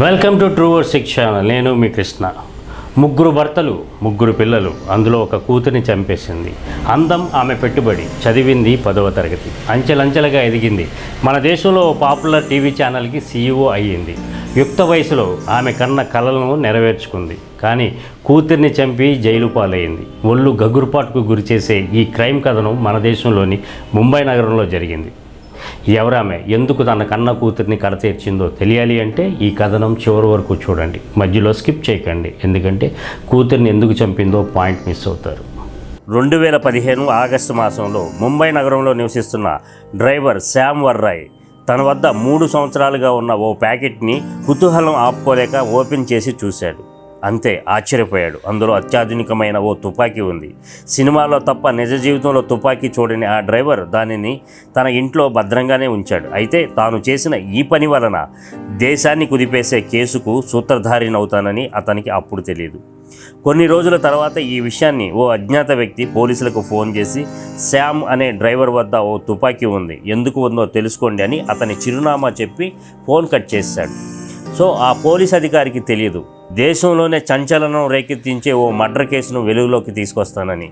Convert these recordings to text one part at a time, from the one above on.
Welcome to true six channel. నేను మీ కృష్ణ. ముగ్గురు భర్తలు ముగ్గురు పిల్లలు అందులో ఒక కూతురిని చంపేసింది. అందం ఆమె పెట్టుబడి చదివింది పదవ తరగతి. అంచెలంచెలుగా ఎదిగింది. మన దేశంలో పాపులర్ టీవీ ఛానల్కి సీఈఓ అయ్యింది. యుక్త వయసులో ఆమె కన్న కలలను నెరవేర్చుకుంది. కానీ కూతుర్ని చంపి జైలు పాలయ్యింది ఒళ్ళు గగురుపాటుకు గురిచేసే ఈ క్రైమ్ కథనం మన దేశంలోని ముంబై నగరంలో జరిగింది. ఎవరామె ఎందుకు తన కన్న కూతుర్ని కడతీర్చిందో తెలియాలి అంటే ఈ కథనం చివరి వరకు చూడండి. మధ్యలో స్కిప్ చేయకండి. ఎందుకంటే కూతుర్ని ఎందుకు చంపిందో పాయింట్ మిస్ అవుతారు. రెండు వేల పదిహేను ఆగస్టు మాసంలో ముంబై నగరంలో నివసిస్తున్న డ్రైవర్ శ్యామ్ వర్రాయ్ తన వద్ద మూడు సంవత్సరాలుగా ఉన్న ఓ ప్యాకెట్ని కుతూహలం ఆపుకోలేక ఓపెన్ చేసి చూశాడు. అంతే ఆశ్చర్యపోయాడు. అందులో అత్యాధునికమైన ఓ తుపాకీ ఉంది. సినిమాలో తప్ప నిజ జీవితంలో తుపాకీ చూడని ఆ డ్రైవర్ దానిని తన ఇంట్లో భద్రంగానే ఉంచాడు. అయితే తాను చేసిన ఈ పని వలన దేశాన్ని కుదిపేసే కేసుకు సూత్రధారినవుతానని అతనికి అప్పుడు తెలియదు కొన్ని రోజుల తర్వాత ఈ విషయాన్ని ఓ అజ్ఞాత వ్యక్తి పోలీసులకు ఫోన్ చేసి శామ్ అనే డ్రైవర్ వద్ద ఓ తుపాకీ ఉంది. ఎందుకు ఉందో తెలుసుకోండి అని అతని చిరునామా చెప్పి ఫోన్ కట్ చేశాడు. సో ఆ పోలీస్ అధికారికి తెలియదు దేశంలోనే చంచలనం రేకెత్తించే ఓ మర్డర్ కేసును వెలుగులోకి తీసుకొస్తానని.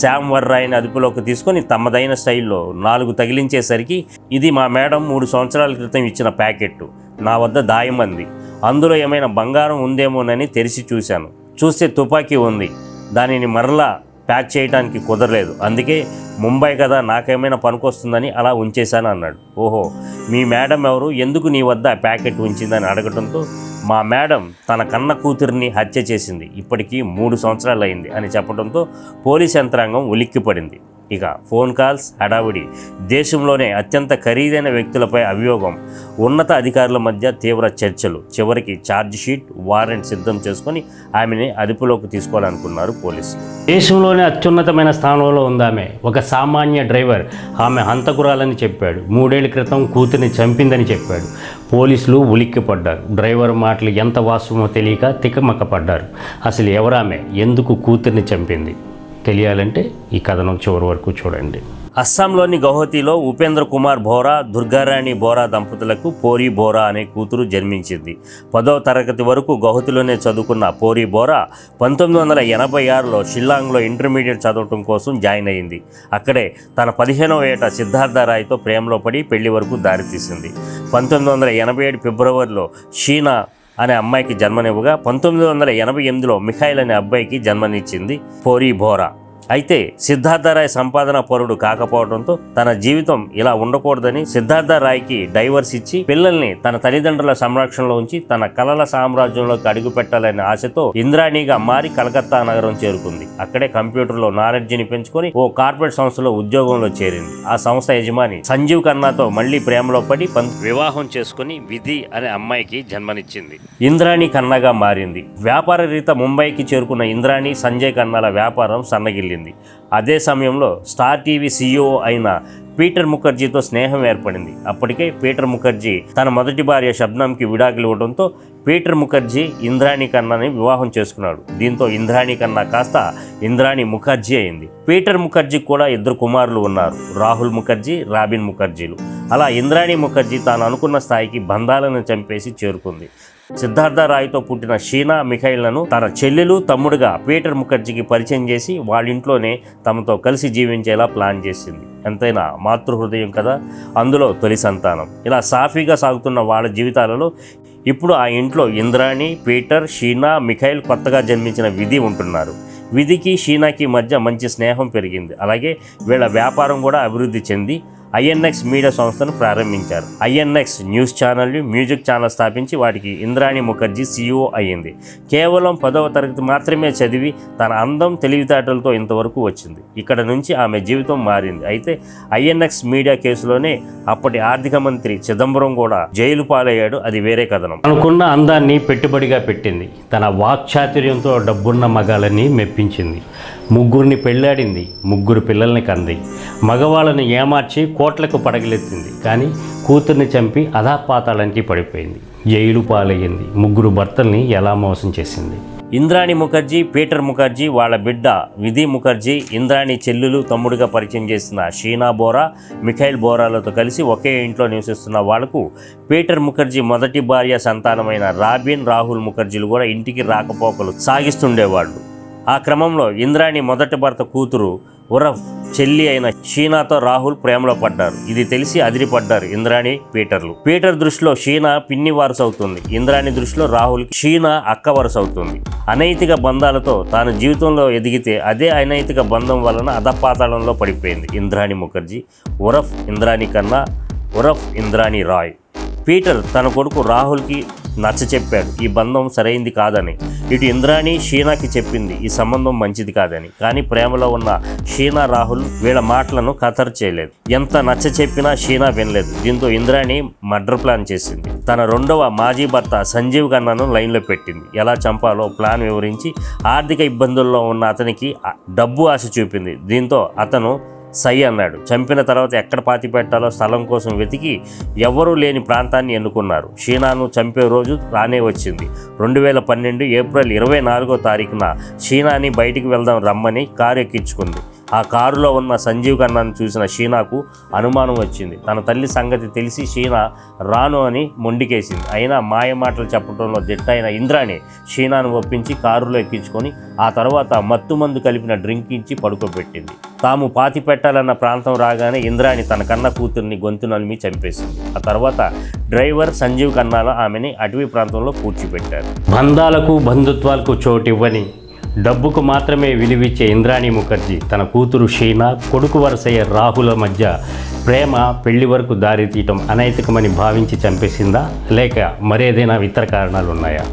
శామ్ వర్రాయిని అదుపులోకి తీసుకొని తమదైన స్టైల్లో నాలుగు తగిలించేసరికి ఇది మా మేడం మూడు సంవత్సరాల క్రితం ఇచ్చిన ప్యాకెట్ నా వద్ద దాయమంది అందులో ఏమైనా బంగారం ఉందేమోనని తెరిచి చూశాను. చూస్తే తుపాకీ ఉంది. దానిని మరలా ప్యాక్ చేయడానికి కుదరలేదు. అందుకే ముంబై కదా నాకేమైనా పనికొస్తుందని అలా ఉంచేశాను అన్నాడు. ఓహో మీ మేడం ఎవరు? ఎందుకు నీ వద్ద ఆ ప్యాకెట్ ఉంచిందని అడగడంతో మా మేడం తన కన్న కూతురిని హత్య చేసింది. ఇప్పటికీ మూడు సంవత్సరాలు అయింది అని చెప్పడంతో పోలీస్ యంత్రాంగం ఉలిక్కిపడింది. ఇక ఫోన్ కాల్స్ హడావుడి. దేశంలోనే అత్యంత ఖరీదైన వ్యక్తులపై అభియోగం. ఉన్నత అధికారుల మధ్య తీవ్ర చర్చలు. చివరికి ఛార్జ్ షీట్ వారెంట్ సిద్ధం చేసుకొని ఆమెని అదుపులోకి తీసుకోవాలనుకున్నారు పోలీసులు. దేశంలోనే అత్యున్నతమైన స్థానంలో ఉందామె ఒక సామాన్య డ్రైవర్. ఆమె హంతకురాలని చెప్పాడు. మూడేళ్ళ క్రితం కూతుర్ని చంపిందని చెప్పాడు. పోలీసులు ఉలిక్కిపడ్డారు. డ్రైవర్ మాటలు ఎంత వాస్తవమో తెలియక తికమక్కపడ్డారు అసలు ఎవరామె? ఎందుకు కూతుర్ని చంపింది? తెలియాలంటే ఈ కథనం చివరి వరకు చూడండి. అస్సాంలోని గౌహతిలో ఉపేంద్ర కుమార్ బోరా దుర్గారాణి బోరా దంపతులకు పోరి బోరా అనే కూతురు జన్మించింది. పదవ తరగతి వరకు గౌహతిలోనే చదువుకున్న పోరి బోరా పంతొమ్మిది వందల ఎనభై ఆరులో షిల్లాంగ్లో ఇంటర్మీడియట్ చదవటం కోసం జాయిన్ అయింది. అక్కడే తన పదిహేనవ ఏట సిద్ధార్థ రాయ్తో ప్రేమలో పడి పెళ్ళి వరకు దారితీసింది. పంతొమ్మిది వందల ఎనభై ఏడు ఫిబ్రవరిలో షీనా అనే అమ్మాయికి జన్మనివ్వగా పంతొమ్మిది వందల ఎనభై ఎనిమిదిలో మిఖాయిల్ అనే అబ్బాయికి జన్మనిచ్చింది పోరీ బోరా అయితే సిద్ధార్థరాయ్ సంపాదన పరుడు కాకపోవడంతో తన జీవితం ఇలా ఉండకూడదని సిద్ధార్థరాయ్కి డైవర్స్ ఇచ్చి పిల్లల్ని తన తల్లిదండ్రుల సంరక్షణలో ఉంచి తన కలల సామ్రాజ్యంలోకి అడుగు పెట్టాలనే ఆశతో ఇంద్రాణిగా మారి కలకత్తా నగరం చేరుకుంది. అక్కడే కంప్యూటర్లో నాలెడ్జిని పెంచుకొని ఓ కార్పొరేట్ సంస్థలో ఉద్యోగంలో చేరింది. ఆ సంస్థ యజమాని సంజీవ్ ఖన్నాతో మళ్ళీ ప్రేమలో పడి పం- వివాహం చేసుకుని విధి అనే అమ్మాయికి జన్మనిచ్చింది. ఇంద్రాణి ఖన్నాగా మారింది. వ్యాపార రీత ముంబైకి చేరుకున్న ఇంద్రాణి సంజయ్ ఖన్నాల వ్యాపారం సన్నగిల్లింది. అదే సమయంలో స్టార్ టీవీ సీఈఓ అయిన పీటర్ ముఖర్జీతో స్నేహం ఏర్పడింది. అప్పటికే పీటర్ ముఖర్జీ తన మొదటి భార్య షబ్నంకి విడాకులు ఇవ్వడంతో పీటర్ ముఖర్జీ ఇంద్రాణి కన్నాని వివాహం చేసుకున్నాడు. దీంతో ఇంద్రాణి కన్నా కాస్త ఇంద్రాణి ముఖర్జీ అయింది. పీటర్ ముఖర్జీ కూడా ఇద్దరు కుమారులు ఉన్నారు. రాహుల్ ముఖర్జీ రాబిన్ ముఖర్జీలు. అలా ఇంద్రాణి ముఖర్జీ తాను అనుకున్న స్థాయికి బంధాలను చంపేసి చేరుకుంది. సిద్ధార్థ రాయ్తో పుట్టిన షీనా మిఖైల్లను తన చెల్లెలు తమ్ముడుగా పీటర్ ముఖర్జీకి పరిచయం చేసి వాళ్ళ ఇంట్లోనే తమతో కలిసి జీవించేలా ప్లాన్ చేసింది. ఎంతైనా మాతృహృదయం కదా? అందులో తొలి సంతానం. ఇలా సాఫీగా సాగుతున్న వాళ్ళ జీవితాలలో ఇప్పుడు ఆ ఇంట్లో ఇంద్రాణి పీటర్ షీనా మిఖైల్ కొత్తగా జన్మించిన విధి ఉంటున్నారు. విధికి షీనాకి మధ్య మంచి స్నేహం పెరిగింది. అలాగే వీళ్ళ వ్యాపారం కూడా అభివృద్ధి చెంది ఐఎన్ఎక్స్ మీడియా సంస్థను ప్రారంభించారు. INX news channel music channel స్థాపించి వాటికి ఇంద్రాణి ముఖర్జీ సీఈఓ అయ్యింది. కేవలం పదవ తరగతి మాత్రమే చదివి తన అందం తెలివితేటలతో ఇంతవరకు వచ్చింది. ఇక్కడ నుంచి ఆమె జీవితం మారింది. అయితే ఐఎన్ఎక్స్ మీడియా కేసులోనే అప్పటి ఆర్థిక మంత్రి చిదంబరం కూడా జైలు పాలయ్యాడు. అది వేరే కథనం. అనుకున్న అందాన్ని పెట్టుబడిగా పెట్టింది. తన వాక్చాతుర్యంతో డబ్బున్న మగాలని మెప్పించింది. ముగ్గురిని పెళ్ళాడింది ముగ్గురు పిల్లల్ని కంది. మగవాళ్ళని ఏమార్చి కోట్లకు పడగలెత్తింది. కానీ కూతుర్ని చంపి అధాపాతాళానికి పడిపోయింది. జైలు పాలయ్యింది. ముగ్గురు భర్తల్ని ఎలా మోసం చేసింది? ఇంద్రాణి ముఖర్జీ పీటర్ ముఖర్జీ వాళ్ళ బిడ్డ విధి ముఖర్జీ ఇంద్రాణి చెల్లెలు తమ్ముడిగా పరిచయం చేసిన షీనా బోరా మిఖైల్ బోరాలతో కలిసి ఒకే ఇంట్లో నివసిస్తున్న వాళ్ళకు పీటర్ ముఖర్జీ మొదటి భార్య సంతానమైన రాబిన్ రాహుల్ ముఖర్జీలు కూడా ఇంటికి రాకపోకలు సాగిస్తుండేవాళ్ళు. ఆ క్రమంలో ఇంద్రాణి మొదటి భర్త కూతురు ఉరఫ్ చెల్లి అయిన షీనాతో రాహుల్ ప్రేమలో పడ్డారు. ఇది తెలిసి అదిరిపడ్డారు ఇంద్రాణి పీటర్లు. పీటర్ దృష్టిలో షీనా పిన్ని వారసు అవుతుంది ఇంద్రాణి దృష్టిలో రాహుల్ షీనా అక్క వరుస అవుతుంది అనైతిక బంధాలతో తాను జీవితంలో ఎదిగితే అదే అనైతిక బంధం వలన అధపాతాళంలో పడిపోయింది. ఇంద్రాణి ముఖర్జీ ఉరఫ్ ఇంద్రాణి కన్నా ఉరఫ్ ఇంద్రాణి రాయ్. పీటర్ తన కొడుకు రాహుల్కి నచ్చ చెప్పాడు. ఈ బంధం సరైంది కాదని. ఇటు ఇంద్రాణి షీనాకి చెప్పింది ఈ సంబంధం మంచిది కాదని. కానీ ప్రేమలో ఉన్న షీనా రాహుల్ వీళ్ళ మాటలను ఖతర్ చేయలేదు. ఎంత నచ్చ చెప్పినా షీనా వినలేదు. దీంతో ఇంద్రాణి మర్డర్ ప్లాన్ చేసింది. తన రెండవ మాజీ భర్త సంజీవ్ ఖన్నాను లైన్లో పెట్టింది. ఎలా చంపాలో ప్లాన్ వివరించి ఆర్థిక ఇబ్బందుల్లో ఉన్న అతనికి డబ్బు ఆశ చూపింది. దీంతో అతను సై అన్నాడు. చంపిన తర్వాత ఎక్కడ పాతి పెట్టాలో స్థలం కోసం వెతికి ఎవరూ లేని ప్రాంతాన్ని ఎన్నుకున్నారు. షీనాను చంపే రోజు రానే వచ్చింది. రెండు వేల పన్నెండు ఏప్రిల్ ఇరవై నాలుగో తారీఖున షీనాని బయటికి వెళ్దాం రమ్మని కారు ఎక్కించుకుంది ఆ కారులో ఉన్న సంజీవ్ ఖన్నాను చూసిన షీనాకు అనుమానం వచ్చింది. తన తల్లి సంగతి తెలిసి షీనా రాను అని మొండికేసింది. అయినా మాయ మాటలు చెప్పడంలో దిట్టైన ఇంద్రాణి షీనాను ఒప్పించి కారులో ఎక్కించుకొని ఆ తర్వాత మత్తుమందు కలిపిన డ్రింక్ ఇచ్చి పడుకోబెట్టింది. తాము పాతి పెట్టాలన్న ప్రాంతం రాగానే ఇంద్రాణి తన కన్న కూతుర్ని గొంతు నలిమి చంపేసింది. ఆ తర్వాత డ్రైవర్ సంజీవ్ ఖన్నాలో ఆమెని అటవీ ప్రాంతంలో కూర్చిపెట్టారు బంధాలకు బంధుత్వాలకు చోటివ్వని డబ్బుకు మాత్రమే విలువిచ్చే ఇంద్రాణి ముఖర్జీ తన కూతురు షీనా కొడుకు వరసయ్య రాహుల మధ్య ప్రేమ పెళ్ళి వరకు దారి తీయటం అనైతికమని భావించి చంపేసిందా? లేక మరేదైనా ఇతర కారణాలు ఉన్నాయా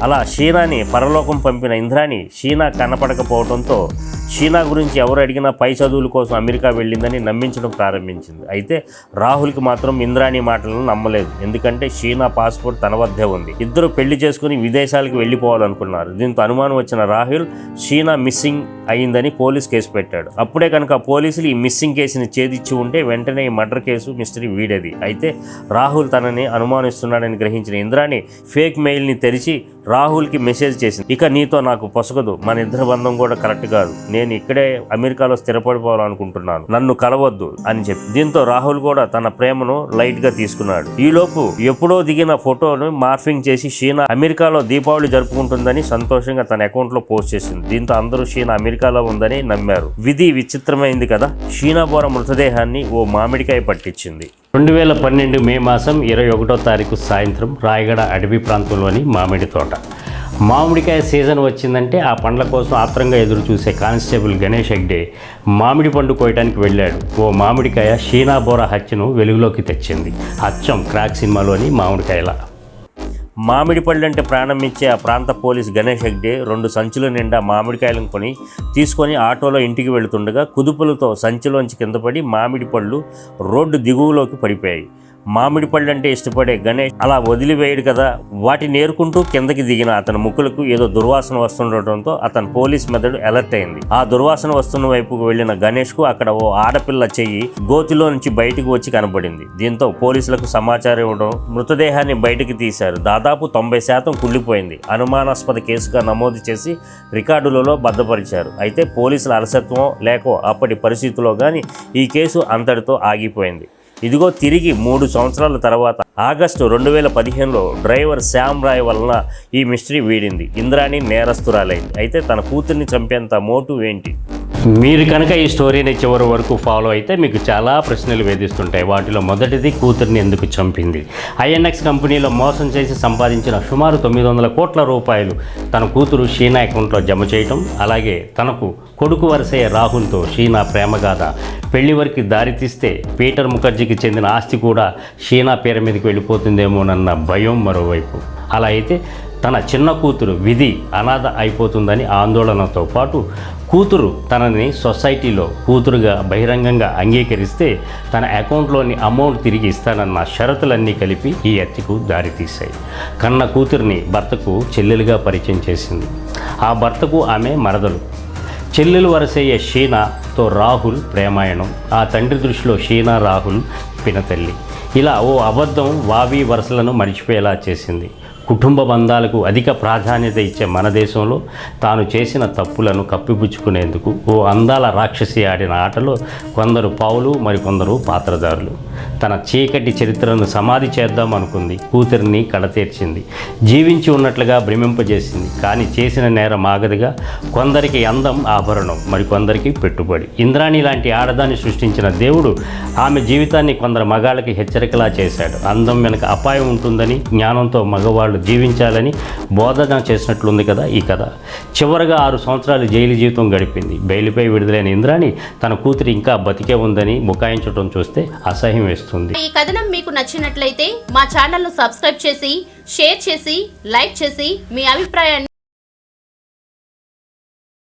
అలా షీనాని పరలోకం పంపిన ఇంద్రాణి షీనా కనపడకపోవడంతో షీనా గురించి ఎవరు అడిగినా పై చదువుల కోసం అమెరికా వెళ్ళిందని నమ్మించడం ప్రారంభించింది. అయితే రాహుల్కి మాత్రం ఇంద్రాణి మాటలను నమ్మలేదు. ఎందుకంటే షీనా పాస్పోర్ట్ తన వద్దే ఉంది. ఇద్దరు పెళ్ళి చేసుకుని విదేశాలకు వెళ్ళిపోవాలనుకున్నారు. దీంతో అనుమానం వచ్చిన రాహుల్ షీనా మిస్సింగ్ అయిందని పోలీస్ కేసు పెట్టాడు. అప్పుడే కనుక పోలీసులు ఈ మిస్సింగ్ కేసుని ఛేదించి ఉంటే వెంటనే ఈ మర్డర్ కేసు మిస్టరీ వీడేది. అయితే రాహుల్ తనని అనుమానిస్తున్నాడని గ్రహించిన ఇంద్రాణి ఫేక్ మెయిల్ని తెరిచి రాహుల్కి మెసేజ్ చేసింది. ఇక నీతో నాకు పొసగదు. మన ఇద్దరి బంధం కూడా కరెక్ట్ కాదు. నేను ఇక్కడే అమెరికాలో స్థిరపడిపోవాలనుకుంటున్నాను. నన్ను కలవద్దు అని చెప్పి. దీంతో రాహుల్ కూడా తన ప్రేమను లైట్గా తీసుకున్నాడు ఈలోపు ఎప్పుడో దిగిన ఫోటోను మార్ఫింగ్ చేసి షీనా అమెరికాలో దీపావళి జరుపుకుంటుందని సంతోషంగా తన అకౌంట్లో పోస్ట్ చేసింది. దీంతో అందరూ షీనా అమెరికాలో ఉందని నమ్మారు. విధి విచిత్రమైంది కదా. షీనా బోర మృతదేహాన్ని ఓ మామిడికాయ పట్టించింది. రెండు వేల పన్నెండు మే మాసం ఇరవై ఒకటో తారీఖు సాయంత్రం రాయగడ అడవి ప్రాంతంలోని మామిడి తోట. మామిడికాయ సీజన్ వచ్చిందంటే ఆ పండ్ల కోసం ఆత్రంగా ఎదురు చూసే కానిస్టేబుల్ గణేష్ హెగ్డే మామిడి పండు కోయటానికి వెళ్ళాడు. ఓ మామిడికాయ షీనా బోరా హత్యను వెలుగులోకి తెచ్చింది. అచ్చం క్రాక్ సినిమాలోని మామిడికాయల. మామిడి పళ్ళంటే ప్రాణం ఇచ్చే ఆ ప్రాంత పోలీస్ గణేష్ హెగ్డే రెండు సంచుల నిండా మామిడికాయలను కొని తీసుకొని ఆటోలో ఇంటికి వెళుతుండగా కుదుపులతో సంచిలోంచి కింద పడి మామిడి పళ్ళు రోడ్డు దిగువలోకి పడిపోయాయి. మామిడి పళ్ళు అంటే ఇష్టపడే గణేష్ అలా వదిలివేయడు కదా. వాటిని ఏరుకుంటూ కిందకి దిగిన అతని ముక్కులకు ఏదో దుర్వాసన వస్తుండటంతో అతను పోలీస్ మెదడు అలర్ట్ అయింది. ఆ దుర్వాసన వస్తున్న వైపుకు వెళ్ళిన గణేష్కు అక్కడ ఓ ఆడపిల్ల చెయ్యి గోతిలో నుంచి బయటకు వచ్చి కనబడింది. దీంతో పోలీసులకు సమాచారం ఇవ్వడం మృతదేహాన్ని బయటకు తీశారు. దాదాపు తొంభై శాతం కుళ్ళిపోయింది. అనుమానాస్పద కేసుగా నమోదు చేసి రికార్డులలో భద్రపరిచారు అయితే పోలీసుల అలసత్వం లేకో అప్పటి పరిస్థితుల్లో కానీ ఈ కేసు అంతటితో ఆగిపోయింది. ఇదిగో తిరిగి మూడు సంవత్సరాల తర్వాత ఆగస్టు రెండు వేల పదిహేనులో డ్రైవర్ శ్యామ్ రాయ్ వలన ఈ మిస్టరీ వీడింది. ఇంద్రాణి నేరస్తురాలైంది. అయితే తన కూతుర్ని చంపేంత మోటు ఏంటి? మీరు కనుక ఈ స్టోరీని చివరి వరకు ఫాలో అయితే మీకు చాలా ప్రశ్నలు వేధిస్తుంటాయి. వాటిలో మొదటిది కూతుర్ని ఎందుకు చంపింది? ఐఎన్ఎక్స్ కంపెనీలో మోసం చేసి సంపాదించిన సుమారు తొమ్మిది వందల కోట్ల రూపాయలు తన కూతురు షీనా అకౌంట్లో జమ చేయటం అలాగే తనకు కొడుకు వరసయ్య రాహుల్తో షీనా ప్రేమగాథ పెళ్ళి వరకు దారితీస్తే పీటర్ ముఖర్జీకి చెందిన ఆస్తి కూడా షీనా పేరు మీదకి వెళ్ళిపోతుందేమోనన్న భయం మరోవైపు. అలా అయితే తన చిన్న కూతురు విధి అనాథ అయిపోతుందని ఆందోళనతో పాటు కూతురు తనని సొసైటీలో కూతురుగా బహిరంగంగా అంగీకరిస్తే తన అకౌంట్లోని అమౌంట్ తిరిగి ఇస్తానన్న షరతులన్నీ కలిపి ఈ హత్యకు దారితీశాయి. కన్న కూతురిని భర్తకు చెల్లెలుగా పరిచయం చేసింది. ఆ భర్తకు ఆమె మరదలు. చెల్లెలు వరసయ్యే షీనాతో రాహుల్ ప్రేమాయణం. ఆ తండ్రి దృష్టిలో షీనా రాహుల్ పినతల్లి. ఇలా ఓ అబద్ధం వావి వరుసలను మర్చిపోయేలా చేసింది. కుటుంబ బంధాలకు అధిక ప్రాధాన్యత ఇచ్చే మన దేశంలో తాను చేసిన తప్పులను కప్పిపుచ్చుకునేందుకు ఓ అందాల రాక్షసి ఆడిన ఆటలో కొందరు పావులు మరికొందరు పాత్రదారులు. తన చీకటి చరిత్రను సమాధి చేద్దాం అనుకుంది. కూతురిని కడతీర్చింది జీవించి ఉన్నట్లుగా భ్రమింపజేసింది. కానీ చేసిన నేరం ఆగదుగా కొందరికి అందం ఆభరణం మరికొందరికి పెట్టుబడి. ఇంద్రాణి లాంటి ఆడదాన్ని సృష్టించిన దేవుడు ఆమె జీవితాన్ని కొందరు మగాళ్ళకి హెచ్చరికలా చేశాడు. అందం వెనక అపాయం ఉంటుందని జ్ఞానంతో మగవాళ్ళు జీవించాలని బోధన చేసినట్లుంది కదా ఈ కథ. చివరగా ఆరు సంవత్సరాలు జైలు జీవితం గడిపింది. బెయిల్పై విడుదలైన ఇంద్రాణి తన కూతురు ఇంకా బతికే ఉందని బుకాయించడం చూస్తే అసహ్యం వేస్తుంది. ఈ కథనం మీకు నచ్చినట్లయితే మా ఛానల్ను సబ్స్క్రైబ్ చేసి షేర్ చేసి లైక్ చేసి మీ అభిప్రాయాన్ని